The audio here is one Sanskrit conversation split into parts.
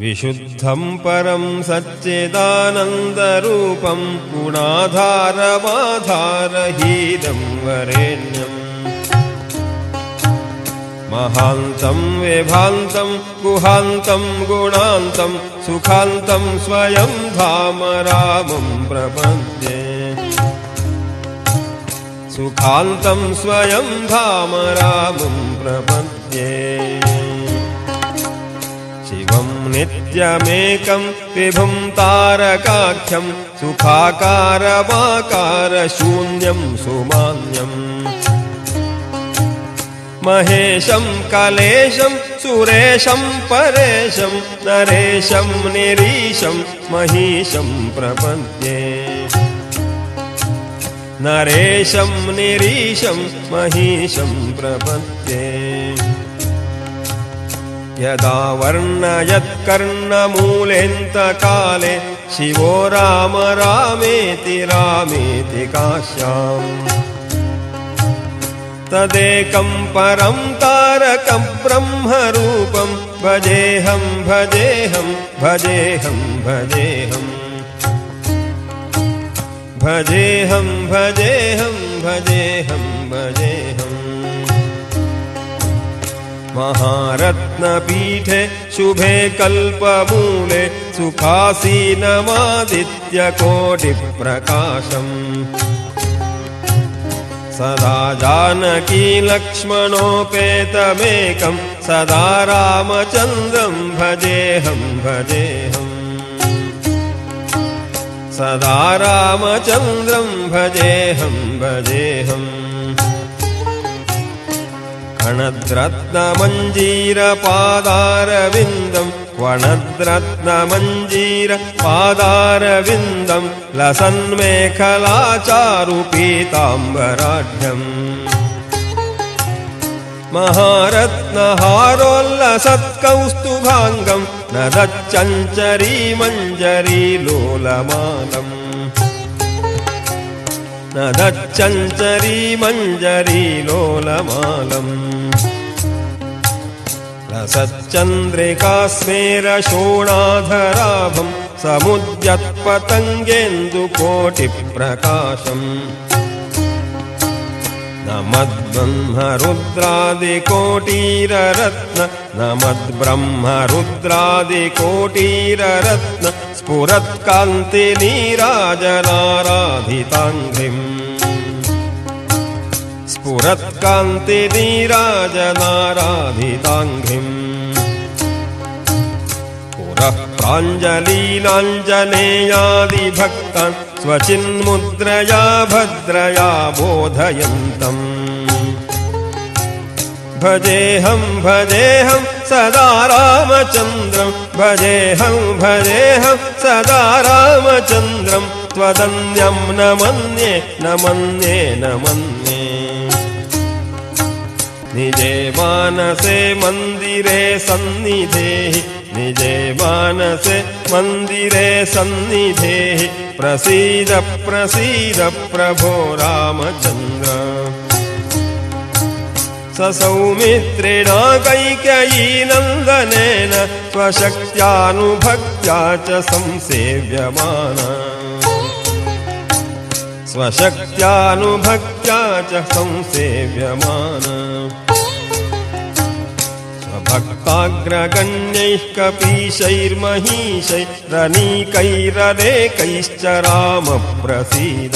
विशुद्धं परं सच्चिदानन्दरूपं गुणाधारमाधारहीदं वरेण्यम् महान्तं विभान्तं गुहान्तं गुणान्तं सुखान्तं स्वयं धाम रामं प्रपद्ये। सुखान्तं स्वयं धाम रामं प्रपद्ये शिवं नित्यमेकं विभुं तारकाख्यं सुखाकारमाकारशून्यं सुमान्यम् महेशं कलेशं सुरेशं परेशं नरेशं निरीशं महिषं प्रपद्ये। नरेशं निरीशं महिषं प्रपद्ये यदा वर्णयत्कर्णमूलेऽन्तकाले शिवो राम रामेति रामेति काश्याम्। तदेकं परं तारकं ब्रह्मरूपं भजेऽहं भजेऽहं भजेऽहं भजेऽहम् भजेऽहं भजेऽहं भजेऽहं भजेऽहम् महारत्नपीठे शुभे कल्पमूले सुखासीनमादित्यकोटिप्रकाशम्। सदा जानकी लक्ष्मणोपेतमेकं सदा रामचन्द्रं भजेऽहं भजेऽहम् सदा रामचन्द्रं भजेऽहं भजेऽहम् कणद्रत्नमञ्जीरपादारविन्दं वणद्रत्नमञ्जीरपादारविन्दं लसन्मेखलाचारुपीताम्बराढ्यम् महारत्नहारोल्लसत्कौस्तुभाङ्गं न दच्चञ्चरीमञ्जरीलोलमालम् न दच्चञ्चरीमञ्जरीलोलमालम् रसच्चन्द्रिकास्मेरशोणाधराभं समुद्यत्पतङ्गेन्दुकोटिप्रकाशम् न मद्ब्रह्मरुद्रादिकोटीररत्न न मद्ब्रह्मरुद्रादिकोटीररत्न स्फुरत्कान्तिनीराजनाराधिताङ्घ्रिम् स्फुरत्कान्तिनीराजनाराधिताङ्घ्रिम् पुरः प्राञ्जलीलाञ्जनेयादिभक्तान् स्वचिन्मुद्रया भद्रया बोधयन्तम्। भजेऽहं भजेऽहं सदा रामचन्द्रं भजेऽहं भजेऽहं सदा रामचन्द्रं त्वदन्यं न मन्ये न मन्ये न मन्ये निजे मानसे मन्दिरे सन्निधेः। निजे मानसे मन्दिरे सन्निधेः। प्रसीद प्रसीद प्रभो रामचन्द्र। स सौमित्रेणा कैकयीनन्दनेन स्वशक्त्यानुभक्त्या च संसेव्यमाना स्वशक्त्यानुभक्त्या च संसेव्यमाना स्वभक्ताग्रगण्यैः कपीशैर्महीशैरनीकैरनेकैश्च रामप्रसीद।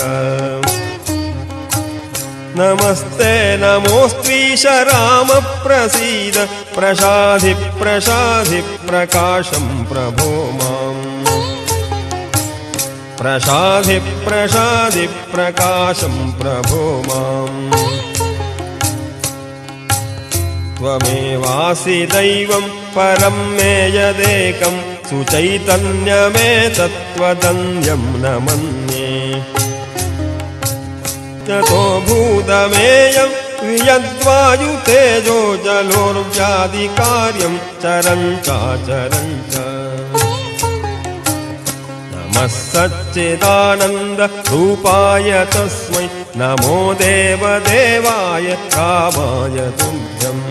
नमस्ते नमोऽस्त्वीश रामप्रसीद। प्रसाधि प्रसाधि प्रकाशं प्रभो माम्। प्रसाधि प्रसाधि प्रकाशं प्रभो माम् त्वमेवासि दैवं परं मे यदेकं सुचैतन्यमेतत्त्वदन्यं न मन्ये। ततो भूतमेयं वियद्वायुतेजो जलोर्व्यादिकार्यं चरं चाचरं च। नमः सच्चिदानन्दरूपाय तस्मै नमो देवदेवाय कामाय तुभ्यम्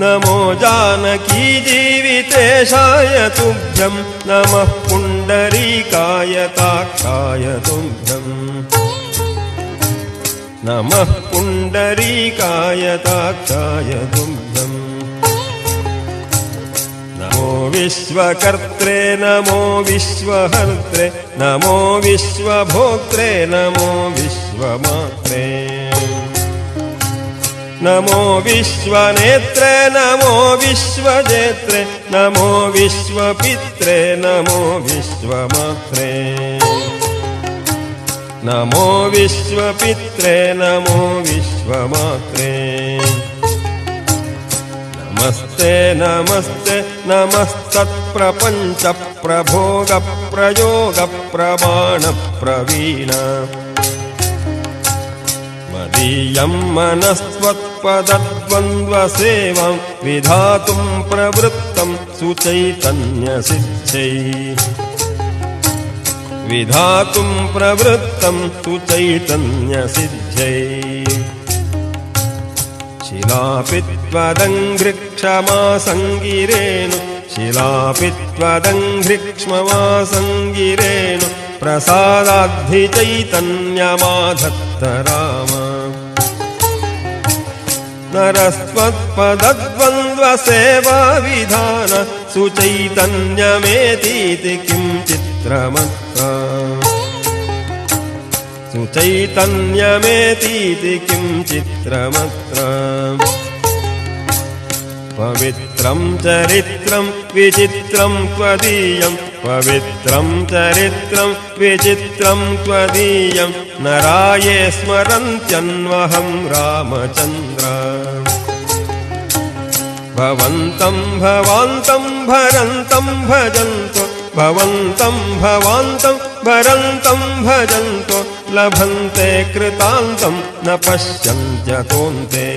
नमो जानकी जीवितेशाय तुभ्यं नमः पुण्डरीकाय ताक्षाय तुभ्यम् विश्वकर्त्रे नमो विश्वहर्त्रे नमो विश्वभोक्त्रे नमो विश्वमात्रे। नमो विश्वनेत्रे नमो विश्वजेत्रे नमो विश्वपित्रे नमो विश्वमात्रे। नमो विश्वपित्रे नमो विश्वमात्रे नमस्ते नमस्ते नमस्तत्प्रपञ्चप्रभोगप्रयोगप्रमाणप्रवीण। मदीयं मनस्त्वत्पदद्वन्द्वसेवां विधातुं प्रवृत्तं सुचैतन्यसिद्धै। विधातुं प्रवृत्तं सुचैतन्यसिद्ध्यै शिलापि त्वदङ्घ्रिक्षमासङ्गिरेणु शिलापि त्वदङ्घ्रिक्ष्ममासङ्गिरेणु प्रसादाद्धिचैतन्यमाधत्त राम नरस्त्वत्पदद्वन्द्वसेवाविधान। सुचैतन्यमेतीति किं चित्रमत्र सुचैतन्यमेतीति किं चित्रमत्र पवित्रं चरित्रं विचित्रं त्वदीयं पवित्रं चरित्रं विचित्रं त्वदीयं। नराये स्मरन्त्यन्वहं रामचन्द्र। भवन्तं भवान्तं भरन्तं भजन्तो भवन्तं भवान्तं भरन्तं भजन्तो लभन्ते कृतान्तं न पश्यन्त्यतोऽन्ते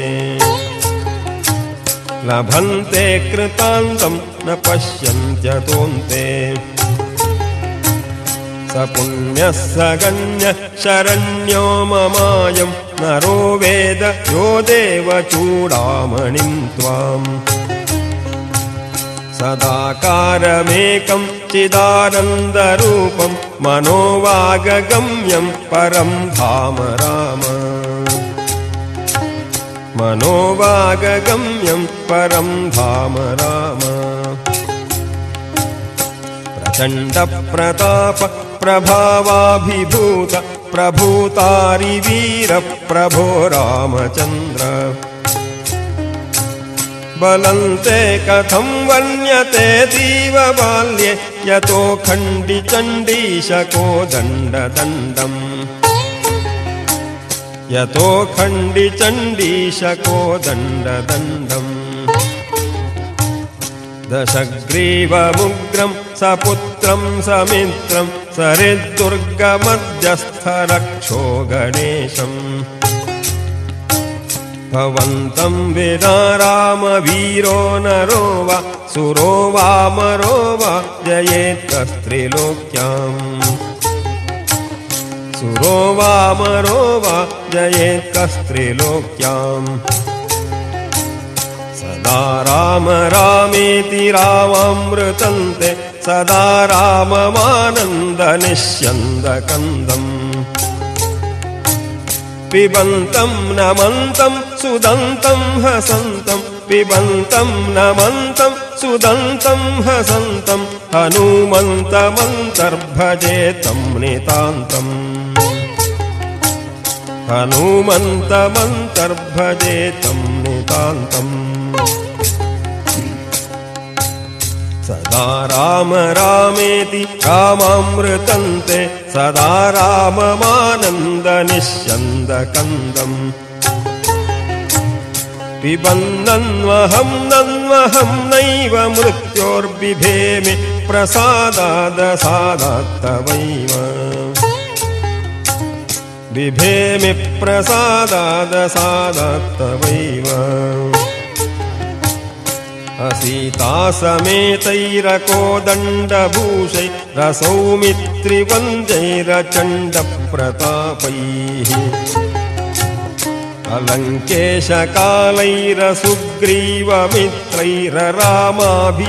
लभन्ते कृतान्तं न पश्यन्त्यतोऽन्ते स पुण्यः स गण्यः शरण्यो ममायं नरो वेद यो देवचूडामणिं त्वाम्। सदाकारमेकं चिदानन्दरूपं मनोवागगम्यं परं धाम राम। मनोवागगम्यं परं धाम राम। प्रचण्डप्रताप प्रभावाभिभूत प्रभूतारिवीरप्रभो रामचन्द्र बलन्ते कथं वर्ण्यते दीव बाल्ये यतो खण्डिचण्डीशको दण्डदण्डम्। यतो खण्डिचण्डीशको दण्डदण्डम्। दशग्रीवमुग्रं सपुत्रं समित्रं सरिद्दुर्गमध्यस्थरक्षो गणेशम् भवन्तं विना रामवीरो नरो वा सुरो वामरो वा जयेत्कस्त्रिलोक्याम् सुरो वामरो वा जयेत्कस्त्रिलोक्याम् सदा राम रामेति रामामृतन्ते सदा राममानन्दनिष्यन्दकन्दम् पिबन्तं नमन्तं सुदन्तं हसन्तं। पिबन्तं नमन्तं सुदन्तं हसन्तं। हनुमन्तमन्तर्भजेतं नितान्तम् हनुमन्तमन्तर्भजेतं नितान्तम् सदा राम रामेति रामामृतन्ते सदा राममानन्दनिष्यन्दकन्दम् पिबन्नन्वहं नन्वहं नैव मृत्योर्बिभेमि प्रसादादसादात्तवैव बिभेमि प्रसादादसादात्तवैव असीतासमेतैरकोदण्डभूषै रसौमित्रिवन्द्यैरचण्डप्रतापैः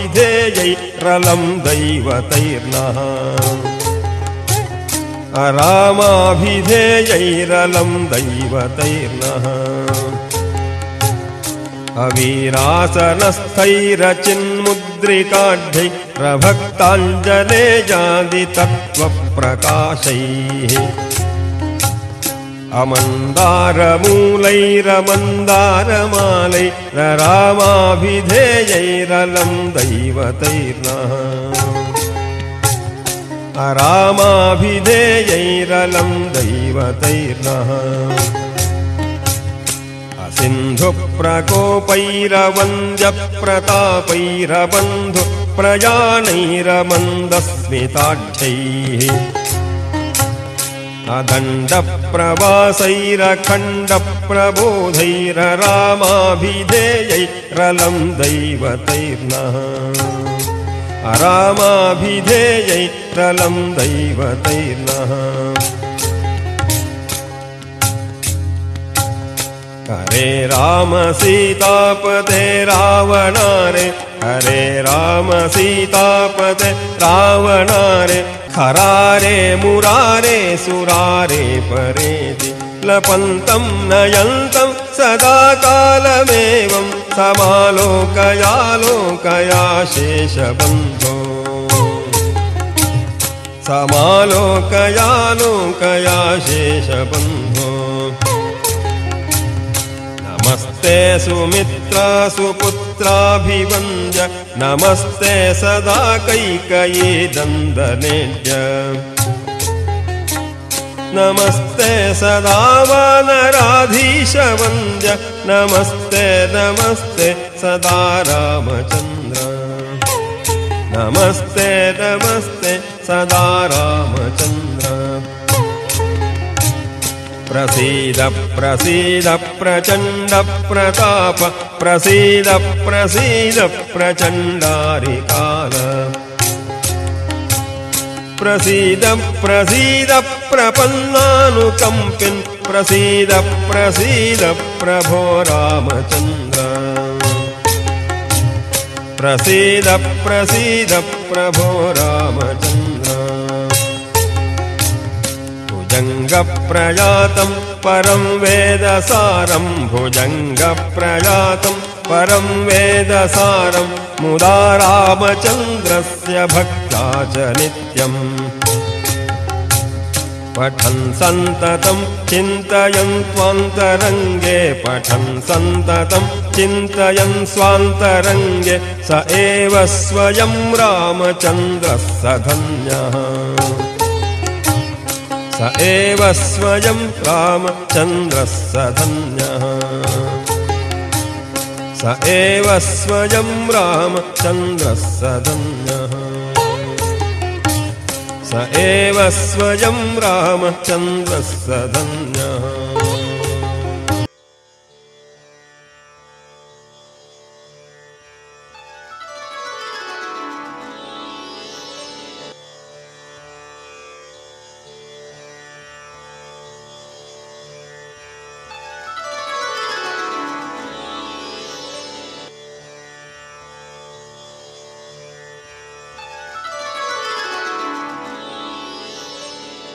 अलङ्केशकालैरसुग्रीवमित्रैररामाभिधेयैरलं दैवतैर्नः रामाभिधेयैरलं दैवतैर्नः अवीरासनस्थैरचिन्मुद्रिकाढ्यै प्रभक्ताञ्जले जादितत्त्वप्रकाशैः अमन्दारमूलैरमन्दारमालैररामाभिधेयैरलं दैवतैर्नः। रामाभिधेयैरलं दैवतैर्नः सिन्धुप्रकोपैरवन्द्यप्रतापैरबन्धु प्रयाणैरमन्दस्मिताढ्यैः अदण्डप्रवासैरखण्डप्रबोधैररामाभिधेयैरलं दैवतैर्नः रामाभिधेयैरलं दैवतैर्नः हरे राम सीतापते रावणारे। हरे राम सीतापते रावणारे। खरारे मुरारे सुरारे परेति लपन्तं नयन्तं सदा कालमेवं। समालोकयालोकया शेषबन्धो समालोकयालोकया शेषबन्धो नमस्ते सुमित्रा सुपुत्राभिवन्द्य। नमस्ते सदा कैकयी दन्दनेड्य नमस्ते सदा वानराधीशवन्द्य। नमस्ते नमस्ते सदा रामचन्द्र। नमस्ते नमस्ते सदा रामचन्द्र प्रसीद प्रसीद प्रचण्ड प्रताप प्रसीद प्रसीद प्रचण्डारिकाल प्रसीद प्रसीद प्रपन्नानुकम्पिन् प्रसीद प्रसीद प्रभो रामचन्द्र प्रसीद प्रसीद प्रभो रामचन्द्र भुजङ्गप्रयातं परं वेदसारं भुजङ्गप्रयातं परं वेदसारं मुदा रामचन्द्रस्य भक्ता च नित्यम् पठन् सन्ततं चिन्तयन् स्वान्तरङ्गे पठन् सन्ततं चिन्तयन् स्वान्तरङ्गे स एव स्वयं रामचन्द्रः स धन्यः स एव स्वयं रामचन्द्रः स धन्यः स एव स्वयं रामचन्द्रः स धन्यः स एव स्वयं रामचन्द्रः स धन्यः